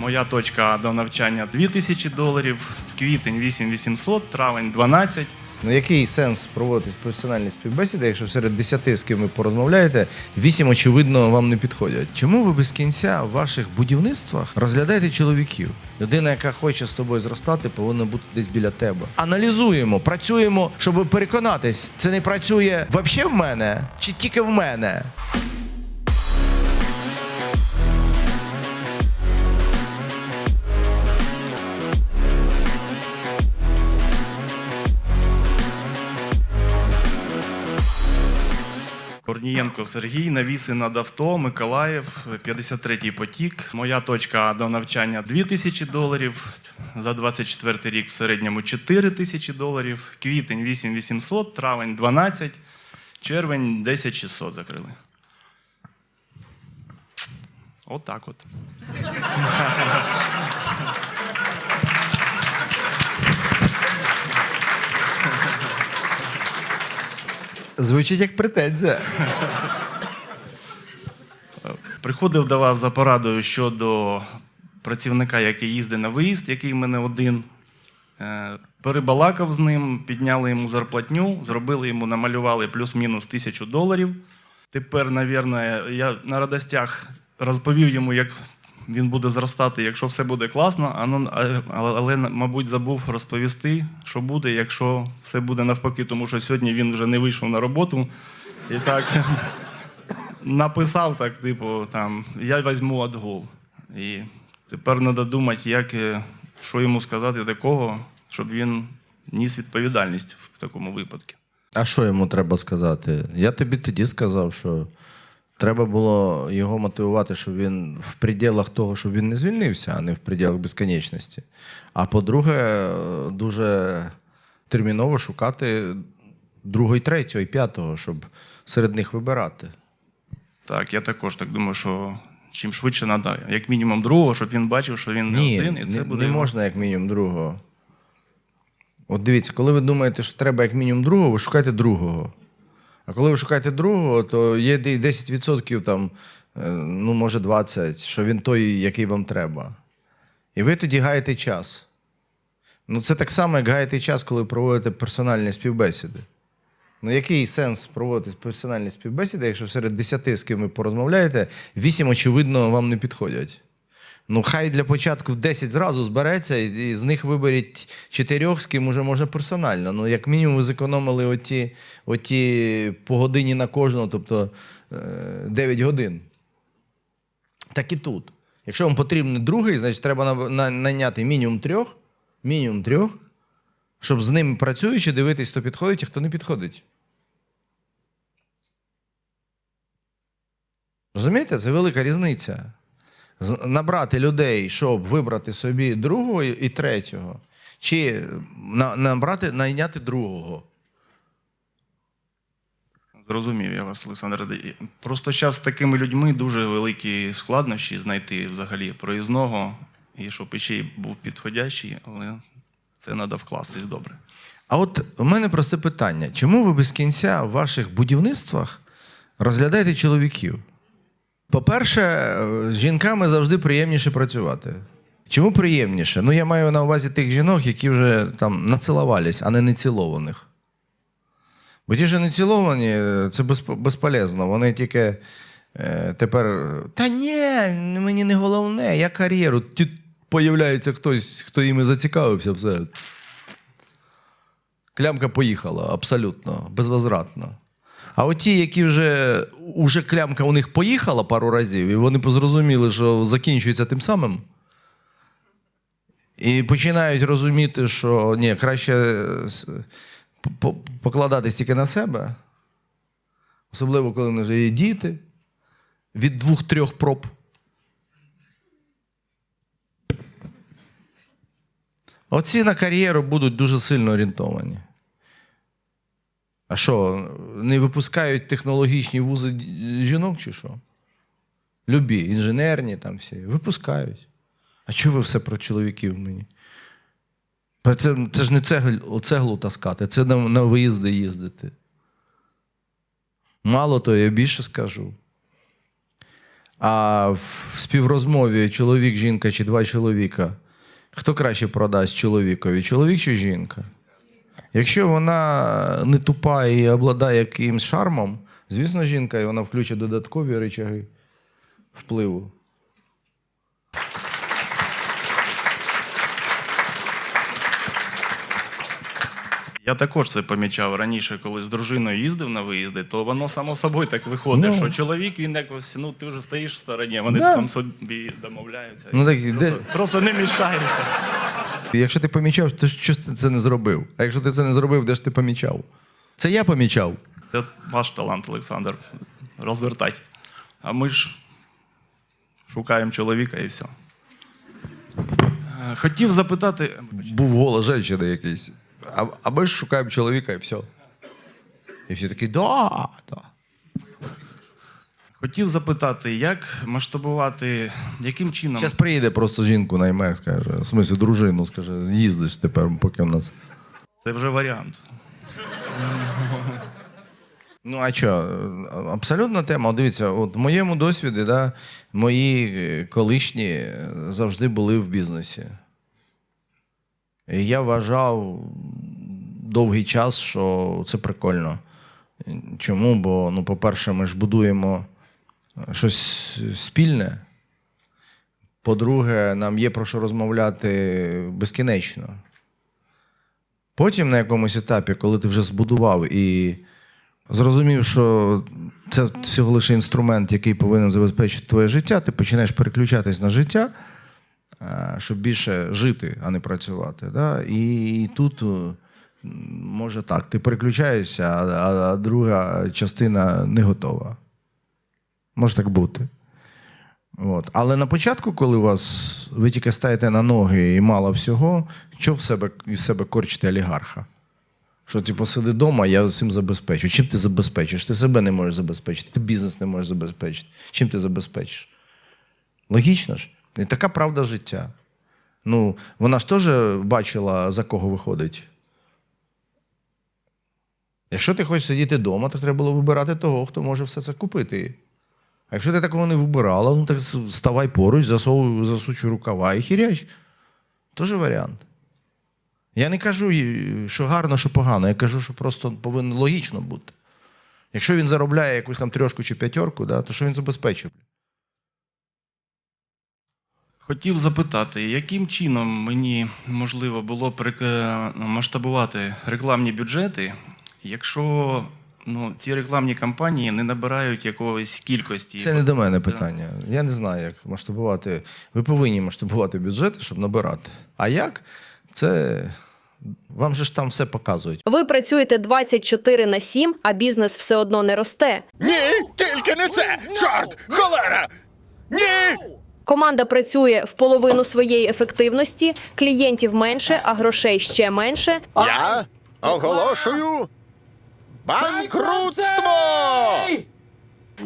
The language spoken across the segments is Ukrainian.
Моя точка до навчання 2000 доларів, квітень 8800, травень 12. Ну який сенс проводити професіональні співбесіди, якщо серед 10, з ким ви порозмовляєте, 8, очевидно, вам не підходять? Чому ви без кінця в ваших будівництвах розглядаєте чоловіків? Людина, яка хоче з тобою зростати, повинна бути десь біля тебе. Аналізуємо, працюємо, щоб переконатись, це не працює взагалі в мене чи тільки в мене. Корнієнко Сергій, навіси над авто, Миколаїв, 53-й потік. Моя точка до навчання 2000 доларів. За 24 рік в середньому 4000 доларів. Квітень 8800, травень 12, червень 10600 закрили. Отак от. Звучить як претензія. Приходив до вас за порадою щодо працівника, який їздить на виїзд, який в мене один. Е, Перебалакав з ним, підняли йому зарплатню, зробили йому, намалювали плюс-мінус тисячу доларів. Тепер, навірно, я на радостях розповів йому, як він буде зростати, якщо все буде класно, ну, але, мабуть, забув розповісти, що буде, якщо все буде навпаки, тому що сьогодні він вже не вийшов на роботу. І так написав так, типу, там, я візьму отгул. І тепер треба думати, як, е, що йому сказати такого, щоб він ніс відповідальність в такому випадку. А що йому треба сказати? Я тобі тоді сказав, що треба було його мотивувати, щоб він в пределах того, щоб він не звільнився, а не в пределах безконечності. А по-друге, дуже терміново шукати другого, третього, і п'ятого, щоб серед них вибирати. Так, я також так думаю, що чим швидше треба, як мінімум другого, щоб він бачив, що він не Ні, один, і це не, буде. не можна як мінімум другого. От дивіться, коли ви думаєте, що треба як мінімум другого, ви шукаєте другого. А коли ви шукаєте другого, то є 10% там, е, ну може 20%, що він той, який вам треба. І ви тоді гаєте час. Ну, це так само, як гаєте час, коли проводите персональні співбесіди. Ну, який сенс проводити персональні співбесіди, якщо серед 10, з ким ви порозмовляєте, 8, очевидно, вам не підходять. Ну, хай для початку в 10 зразу збереться, і і з них виберіть чотирьох, з ким уже можна персонально. Ну, як мінімум, ви зекономили оті, оті по годині на кожного, тобто е, 9 годин. Так і тут. Якщо вам потрібен другий, значить треба на- на- найняти мінімум трьох, мінімум трьох, щоб з ним працюючи, дивитись, хто підходить, а хто не підходить. Розумієте, це велика різниця. Набрати людей, щоб вибрати собі другого і третього, чи набрати, найняти другого. Зрозумів я вас, Олександр. Просто зараз з такими людьми дуже великі складнощі знайти взагалі проїзного, і щоб ще й був підходящий, але це треба вкластись добре. А от у мене просте питання: чому ви без кінця в ваших будівництвах розглядаєте чоловіків? По-перше, е, з жінками завжди приємніше працювати. Чому приємніше? Ну, я маю на увазі тих жінок, які вже там націлувались, а не нецілованих. Бо ті, що неціловані, е, це безполезно. Вони тільки е, тепер. Та ні, мені не головне, я кар'єру. Тут появляється хтось, хто іми зацікавився, все. Клямка поїхала абсолютно, безвозвратно. А от ті, які вже, уже клямка у них поїхала пару разів, і вони зрозуміли, що закінчується тим самим. І починають розуміти, що ні, краще покладатись тільки на себе. Особливо, коли вже є діти від двох-трьох проб. Оці на кар'єру будуть дуже сильно орієнтовані. А що, не випускають технологічні вузи жінок чи що? Любі, інженерні там всі. Випускають. А чого ви все про чоловіків мені? Це, це ж не цеглу, цеглу таскати, це на, на виїзди їздити. Мало того, я більше скажу. А в співрозмові чоловік, жінка чи два чоловіка, хто краще продасть чоловікові? Чоловік чи жінка? Якщо вона не тупа і обладає якимсь шармом, звісно, жінка, і вона включить додаткові речаги впливу. Я також це помічав раніше, коли з дружиною їздив на виїзди, то воно само собою так виходить, Ну. що чоловік він якось, ну ти вже стоїш в стороні, вони Да. там собі домовляються. Ну, так, просто, де- просто не мішаються. Якщо ти помічав, то що ж ти це не зробив? А якщо ти це не зробив, де ж ти помічав? Це я помічав. Це ваш талант, Олександр. Розвертать. А ми ж шукаємо чоловіка і все. Хотів запитати. Був голос жінки якийсь. А, а ми ж шукаємо чоловіка і все. І всі такі, да, да. Хотів запитати, як масштабувати, яким чином. Зараз приїде просто жінку найме, скаже, в смислі дружину, скаже, їздиш тепер, поки в нас. Це вже варіант. Ну, а що, абсолютна тема. От Дивіться, от в моєму досвіді, да, мої е, колишні завжди були в бізнесі. І я вважав довгий час, що це прикольно. Чому? Бо, ну, по-перше, ми ж будуємо щось спільне. По-друге, нам є про що розмовляти безкінечно. Потім на якомусь етапі, коли ти вже збудував і зрозумів, що це всього лише інструмент, який повинен забезпечити твоє життя, ти починаєш переключатись на життя, е, щоб більше жити, а не працювати. Да? І тут е, може так, ти переключаєшся, а, друга частина не готова. Може так бути. От. Але на початку, коли вас ви тільки стаєте на ноги і мало всього, що в себе із себе корчите олігарха? Що, типу, сиди вдома, я цим забезпечу. Чим ти забезпечиш? Ти себе не можеш забезпечити, ти бізнес не можеш забезпечити. Чим ти забезпечиш? Логічно ж. І така правда життя. Ну, вона ж теж бачила, за кого виходить. Якщо ти хочеш сидіти вдома, то треба було вибирати того, хто може все це купити. А якщо ти такого не вибирала, ну так ставай поруч, засовуй, засучуй рукава і хіряч. Тоже варіант. Я не кажу, що гарно, що погано. Я кажу, що просто повинно логічно бути. Якщо він заробляє якусь там трьошку чи п'ятерку, да, то що він забезпечив? Хотів запитати, яким чином мені можливо було масштабувати рекламні бюджети, якщо ну, ці рекламні кампанії не набирають якоїсь кількості. Це не до мене питання. Я не знаю, як масштабувати. Ви повинні масштабувати бюджети, щоб набирати. А як? Це вам же ж там все показують. Ви працюєте 24 на 7, а бізнес все одно не росте. Ні, тільки не це! Чорт! Холера! Ні! Команда працює в половину своєї ефективності, клієнтів менше, а грошей ще менше. Я оголошую банкрутство!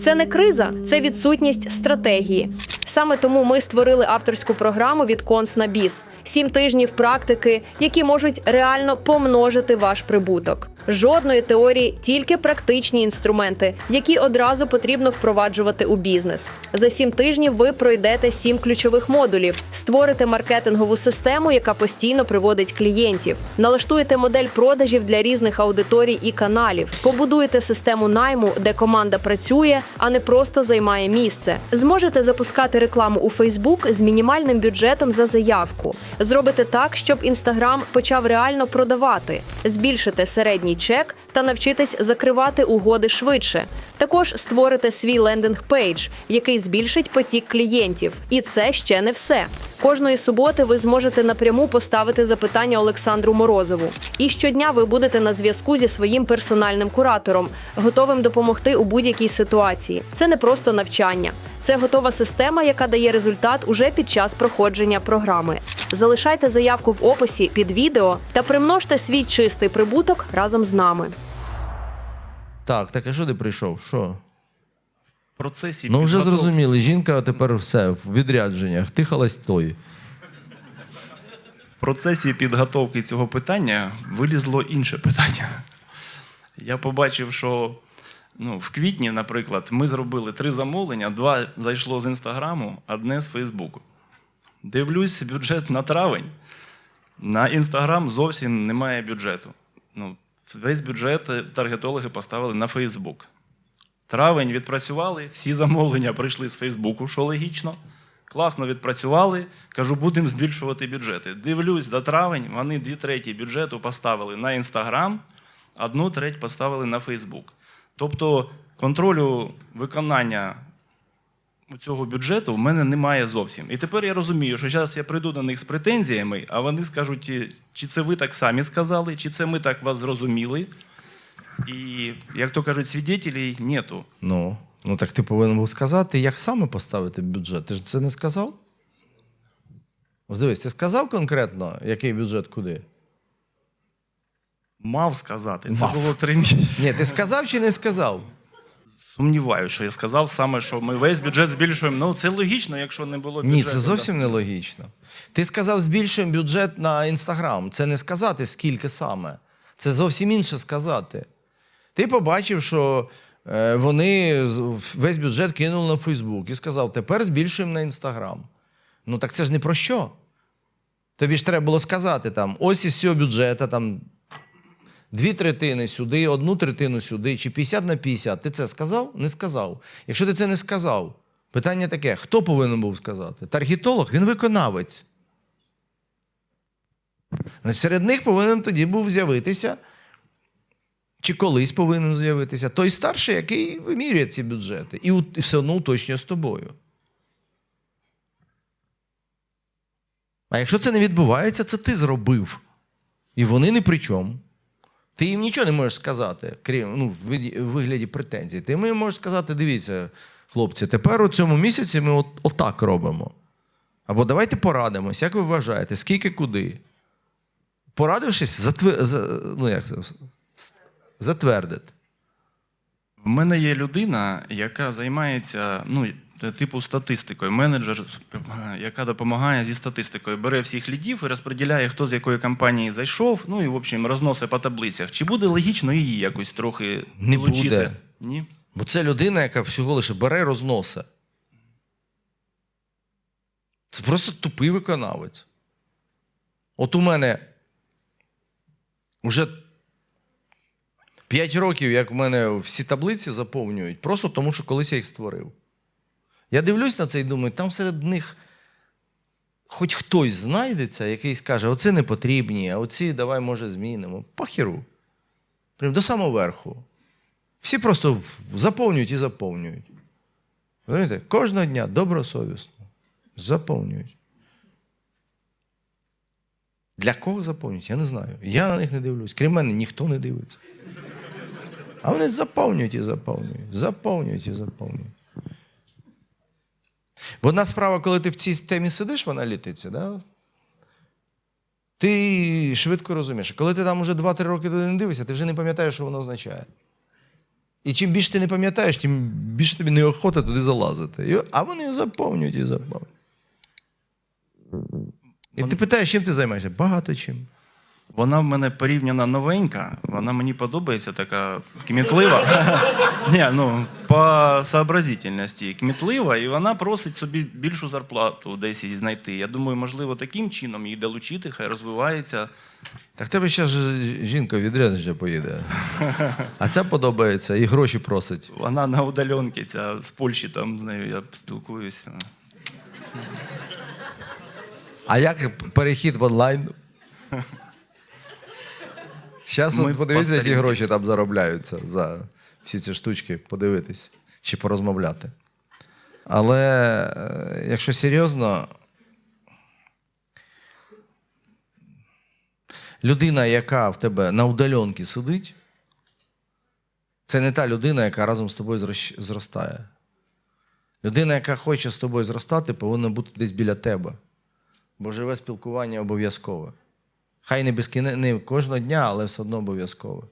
Це не криза, це відсутність стратегії. Саме тому ми створили авторську програму від Конс на біс. Сім тижнів практики, які можуть реально помножити ваш прибуток. Жодної теорії, тільки практичні інструменти, які одразу потрібно впроваджувати у бізнес. За сім тижнів ви пройдете сім ключових модулів, створите маркетингову систему, яка постійно приводить клієнтів, налаштуєте модель продажів для різних аудиторій і каналів, побудуєте систему найму, де команда працює, а не просто займає місце. Зможете запускати рекламу у Фейсбук з мінімальним бюджетом за заявку. Зробите так, щоб інстаграм почав реально продавати, збільшите середній чек та навчитесь закривати угоди швидше. Також створите свій лендинг-пейдж, який збільшить потік клієнтів. І це ще не все. Кожної суботи ви зможете напряму поставити запитання Олександру Морозову. І щодня ви будете на зв'язку зі своїм персональним куратором, готовим допомогти у будь-якій ситуації. Це не просто навчання, це готова система, яка дає результат уже під час проходження програми. Залишайте заявку в описі під відео та примножте свій чистий прибуток разом з нами. Так, так, а що ти прийшов? Що? В процесі Ну, вже підготовки- зрозуміли, жінка тепер все в відрядженнях. Ти холостой. В процесі підготовки цього питання вилізло інше питання. Я побачив, що Ну, в квітні, наприклад, ми зробили три замовлення, два зайшло з інстаграму, одне з Фейсбуку. Дивлюсь, бюджет на травень. На інстаграм зовсім немає бюджету. Ну, весь бюджет таргетологи поставили на Фейсбук. Травень відпрацювали, всі замовлення прийшли з Фейсбуку, що логічно. Класно відпрацювали. Кажу, будемо збільшувати бюджети. Дивлюсь, за травень вони дві треті бюджету поставили на Інстаграм, одну треть поставили на Фейсбук. Тобто контролю виконання цього бюджету в мене немає зовсім. І тепер я розумію, що зараз я прийду до них з претензіями, а вони скажуть, «Е, чи це ви так самі сказали, чи це ми так вас зрозуміли. І, як то кажуть, свідетелей нету. Ну, ну так ти повинен був сказати, як саме поставити бюджет. Ти ж це не сказав? Ось дивись, ти сказав конкретно, який бюджет куди? Мав сказати. Це Мав. було три місяці. Ні, ти сказав чи не сказав? Сумніваюся, що я сказав саме, що ми весь бюджет збільшуємо. Ну, це логічно, якщо не було бюджету. Ні, це зовсім не логічно. Ти сказав, збільшуємо бюджет на Інстаграм. Це не сказати, скільки саме. Це зовсім інше сказати. Ти побачив, що е, вони весь бюджет кинули на Фейсбук і сказав, тепер збільшуємо на Інстаграм. Ну так це ж не про що. Тобі ж треба було сказати там, ось із цього бюджету там дві третини сюди, одну третину сюди, чи 50 на 50. Ти це сказав? Не сказав. Якщо ти це не сказав, питання таке: хто повинен був сказати? Таргетолог, він виконавець. Серед них повинен тоді був з'явитися, чи колись повинен з'явитися той старший, який вимірює ці бюджети, і, все одно уточнює з тобою. А якщо це не відбувається, це ти зробив. І вони не при чому. Ти їм нічого не можеш сказати, крім ну, в вигляді претензій. Ти їм можеш сказати: дивіться, хлопці, тепер у цьому місяці ми от, отак робимо. Або давайте порадимось, як ви вважаєте, скільки куди. Порадившись, затвер... за... ну, як це? затвердити. В мене є людина, яка займається ну, типу статистикою, менеджер, е, яка допомагає зі статистикою. Бере всіх лідів і розподіляє, хто з якої компанії зайшов, ну і в общем розносить по таблицях. Чи буде логічно її якось трохи Не долучити? буде. Ні. Бо це людина, яка всього лише бере і розносить. Це просто тупий виконавець. От у мене вже 5 років, як в мене всі таблиці заповнюють, просто тому, що колись я їх створив. Я дивлюсь на це і думаю, там серед них хоч хтось знайдеться, який скаже, оце не потрібні, а оці давай, може, змінимо. Похеру. Прям до самого верху. Всі просто заповнюють і заповнюють. Розумієте? Кожного дня добросовісно. Заповнюють. Для кого заповнюють? Я не знаю. Я на них не дивлюсь. Крім мене ніхто не дивиться. А вони заповнюють і заповнюють. Заповнюють і заповнюють. Бо одна справа, коли ти в цій темі сидиш в аналітиці, да? ти швидко розумієш. Коли ти там уже 2-3 роки туди не дивишся, ти вже не пам'ятаєш, що воно означає. І чим більше ти не пам'ятаєш, тим більше тобі неохота туди залазити. А вони заповнюють і заповнюють. І ти питаєш, чим ти займаєшся? Багато чим. Вона в мене порівняно новенька, вона мені подобається, така кмітлива. Ні, ну, по сообразительності кмітлива, і вона просить собі більшу зарплату десь її знайти. Я думаю, можливо, таким чином її долучити, хай розвивається. Так тебе зараз жінка відрядження поїде. А ця подобається і гроші просить. Вона на удаленці, ця з Польщі там з нею я спілкуюся. А як перехід в онлайн? Зараз Ми от подивіться, які гроші там заробляються за всі ці штучки, подивитись чи порозмовляти. Але е, якщо серйозно, людина, яка в тебе на удаленці сидить, це не та людина, яка разом з тобою зростає. Людина, яка хоче з тобою зростати, повинна бути десь біля тебе. Бо живе спілкування обов'язкове. Хай не безкіне, не кожного дня, але все одно обов'язкове.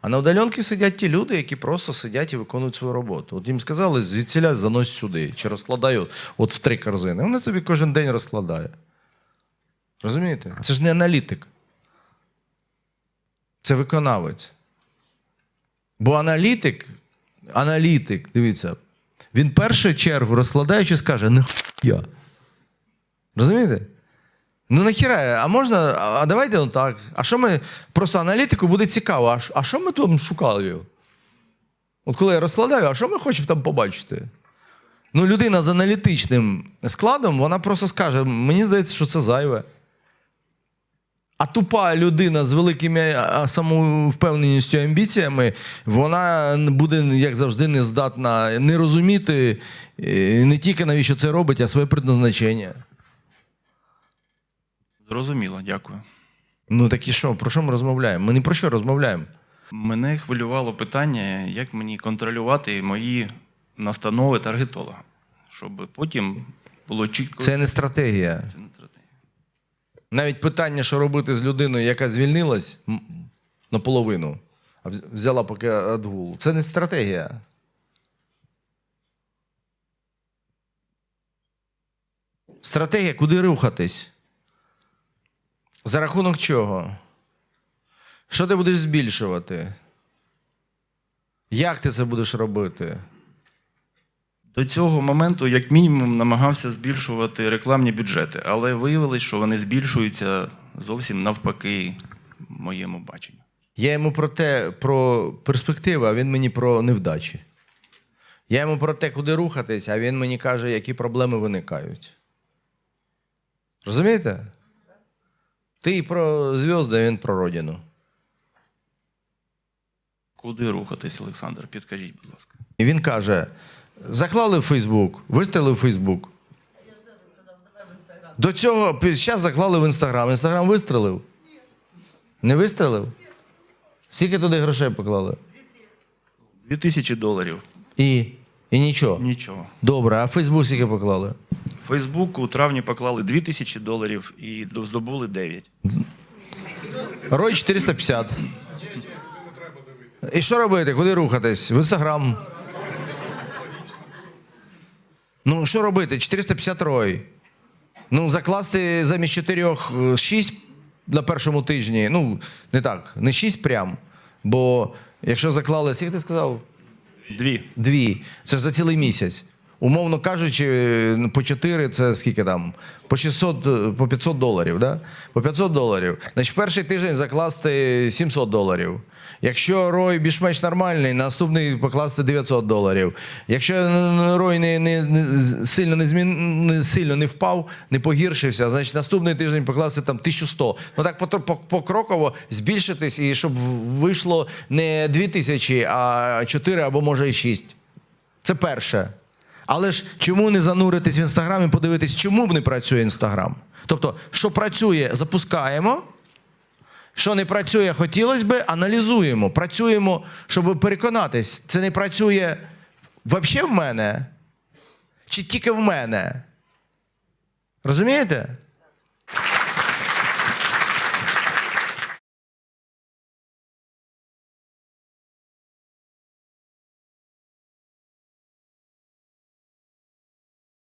А на удаленці сидять ті люди, які просто сидять і виконують свою роботу. От їм сказали, звідсіля занось сюди, чи розкладай от, от в три корзини. Вони тобі кожен день розкладає. Розумієте? Це ж не аналітик. Це виконавець. Бо аналітик аналітик, дивіться, він першу чергу розкладаючи скаже, нахуя. Розумієте? Ну нахіра, а можна, а давайте ну так. А що ми, просто аналітику буде цікаво, а, а що ми там шукали? От коли я розкладаю, а що ми хочемо там побачити? Ну, людина з аналітичним складом, вона просто скаже: мені здається, що це зайве. А тупа людина з великими самовпевненістю і амбіціями, вона буде, як завжди, не здатна не розуміти е, не тільки навіщо це робить, а своє предназначення. Зрозуміло, дякую. Ну так і що, про що ми розмовляємо? Ми не про що розмовляємо. Мене хвилювало питання, як мені контролювати мої настанови таргетолога, щоб потім було чітко. Це не стратегія. Це не стратегія. Навіть питання, що робити з людиною, яка звільнилась наполовину, а взяла поки адгул, це не стратегія. Стратегія, куди рухатись? За рахунок чого? Що ти будеш збільшувати? Як ти це будеш робити? До цього моменту, як мінімум, намагався збільшувати рекламні бюджети, але виявилось, що вони збільшуються зовсім навпаки моєму баченню. Я йому про те, про перспективи, а він мені про невдачі. Я йому про те, куди рухатись, а він мені каже, які проблеми виникають. Розумієте? Ти про зв'язки, він про родину. Куди рухатись, Олександр? Підкажіть, будь ласка. І він каже: заклали в Фейсбук, виставили в Фейсбук. До цього зараз заклали в Інстаграм. Інстаграм вистрелив? Не вистрелив? Скільки туди грошей поклали? Дві тисячі доларів. І, і нічого. Нічого. Добре, а в Фейсбук скільки поклали? Фейсбук у травні поклали 2 тисячі доларів і здобули 9. Рой 450. І що робити? Куди рухатись? В інстаграм. Ну, що робити? 450 рой. Ну, закласти замість 4 6 на першому тижні. Ну, не так, не 6 прям. Бо якщо заклали, скільки ти сказав? Дві. Дві. Це ж за цілий місяць. Умовно кажучи, по 4 це скільки там? По 600, е, по 500 доларів, да? По 500 доларів. Значить, перший тиждень закласти 700 доларів. Якщо рой більш-менш нормальний, наступний покласти 900 доларів. Якщо рой не, не, не сильно не змін не сильно не впав, не погіршився, значить наступний тиждень покласти там 1100. Ну так покроково збільшитись, і щоб вийшло не 2000, а 4 або може і 6. Це перше. Але ж чому не зануритись в інстаграм і подивитись, чому б не працює інстаграм? Тобто, що працює, запускаємо. Що не працює, хотілося би, аналізуємо. Працюємо, щоб переконатись, це не працює взагалі в мене? Чи тільки в мене? Розумієте?